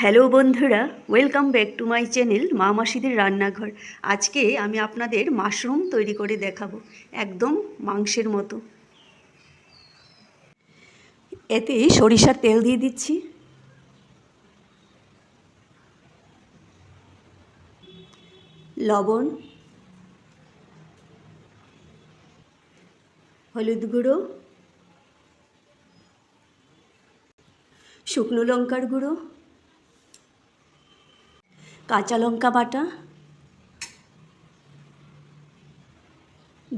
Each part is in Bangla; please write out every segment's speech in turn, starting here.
হ্যালো বন্ধুরা welcome back to my channel মা মাসিদের রান্নাঘর। আজকে আমি আপনাদের মাশরুম তৈরি করে দেখাবো, একদম মাংসের মতো। এতে সরিষার তেল দিয়ে দিচ্ছি। লবণ, হলুদ গুঁড়ো, শুকনো লঙ্কার গুঁড়ো। কাঁচা লঙ্কা বাটা,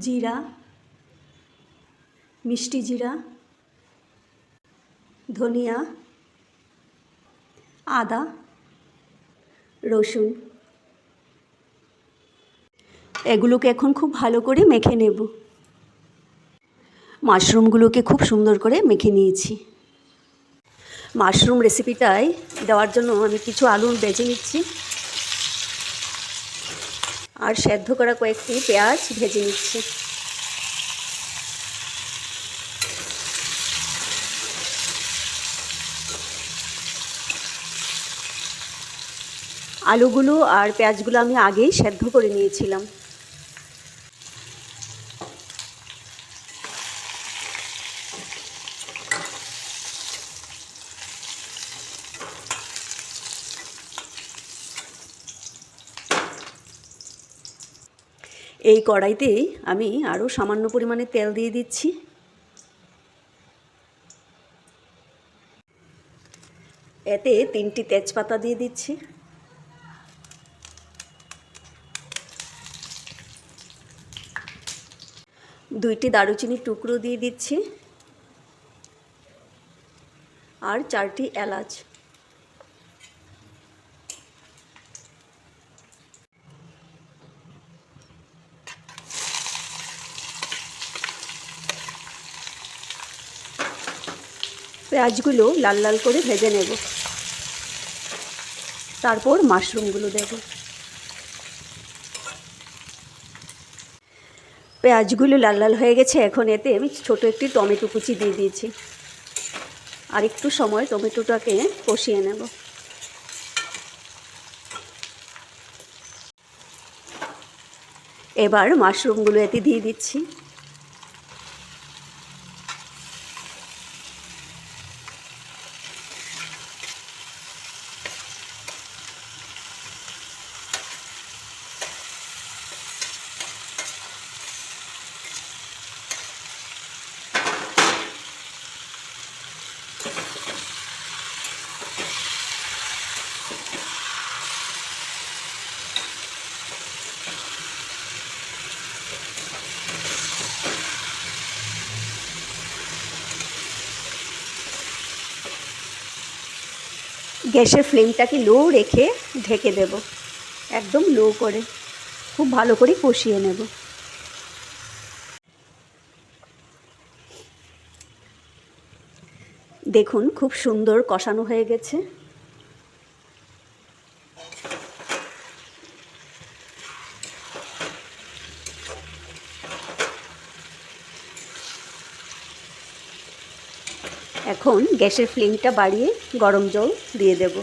জিরা, মিষ্টি জিরা, ধনিয়া, আদা, রসুন। এগুলোকে এখন খুব ভালো করে মেখে নেব। মাশরুমগুলোকে খুব সুন্দর করে মেখে নিয়েছি। মাশরুম রেসিপিটায় দেওয়ার জন্য আমি কিছু আলু বেজে নিচ্ছি। আর সেদ্ধ করা কয়েকটি পেঁয়াজ ভেজে নিচ্ছি। আলুগুলো আর পেঁয়াজগুলো আমি আগেই সেদ্ধ করে নিয়েছিলাম। এই কড়াইতে আমি আরও সামান্য পরিমাণে তেল দিয়ে দিচ্ছি। এতে তিনটি তেজপাতা দিয়ে দিচ্ছি। দুইটি দারুচিনির টুকরো দিয়ে দিচ্ছি। আর চারটি এলাচ। পেঁয়াজগুলো লাল লাল করে ভেজে নেব। তারপর মাশরুমগুলো দেব। পেঁয়াজগুলো লাল লাল হয়ে গেছে, এখন এতে আমি ছোট একটি টমেটো কুচি দিয়ে দিয়েছি। আর একটু সময় টমেটোটাকে কষিয়ে নেব। এবার মাশরুমগুলো এতে দিয়ে দিচ্ছি। গ্যাসের ফ্লেমটাকে লো রেখে ঢেকে দেব। একদম লো করে। খুব ভালো করে কষিয়ে নেব। দেখুন, খুব সুন্দর কষানো হয়ে গেছে। এখন গ্যাসের ফ্লেমটা বাড়িয়ে গরম জল দিয়ে দেব।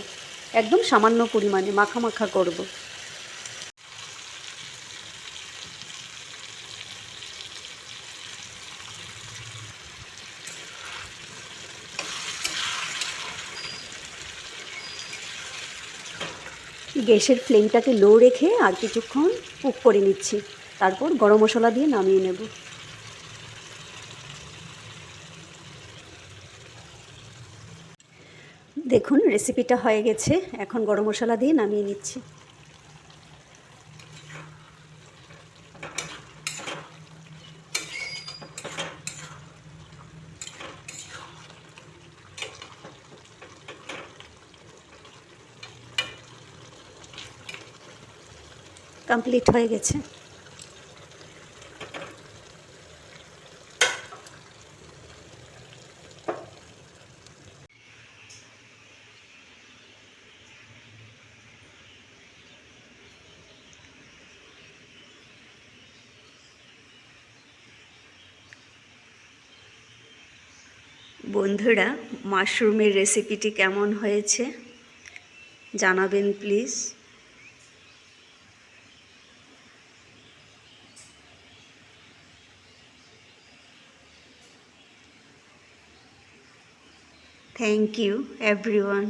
একদম সামান্য পরিমাণে মাখা মাখা করব। গ্যাসের ফ্লেমটাকে লো রেখে আর কিছুক্ষণ কুক করে নিচ্ছি। তারপর গরম মশলা দিয়ে নামিয়ে নেব। দেখুন রেসিপিটা হয়ে গেছে। এখন গরম মশলা দিয়ে নামিয়ে নিচ্ছি। কমপ্লিট হয়ে গেছে। বন্ধুরা মাশরুমের রেসিপিটি কেমন হয়েছে? জানাবেন প্লিজ থ্যাংক ইউ এভরিওয়ান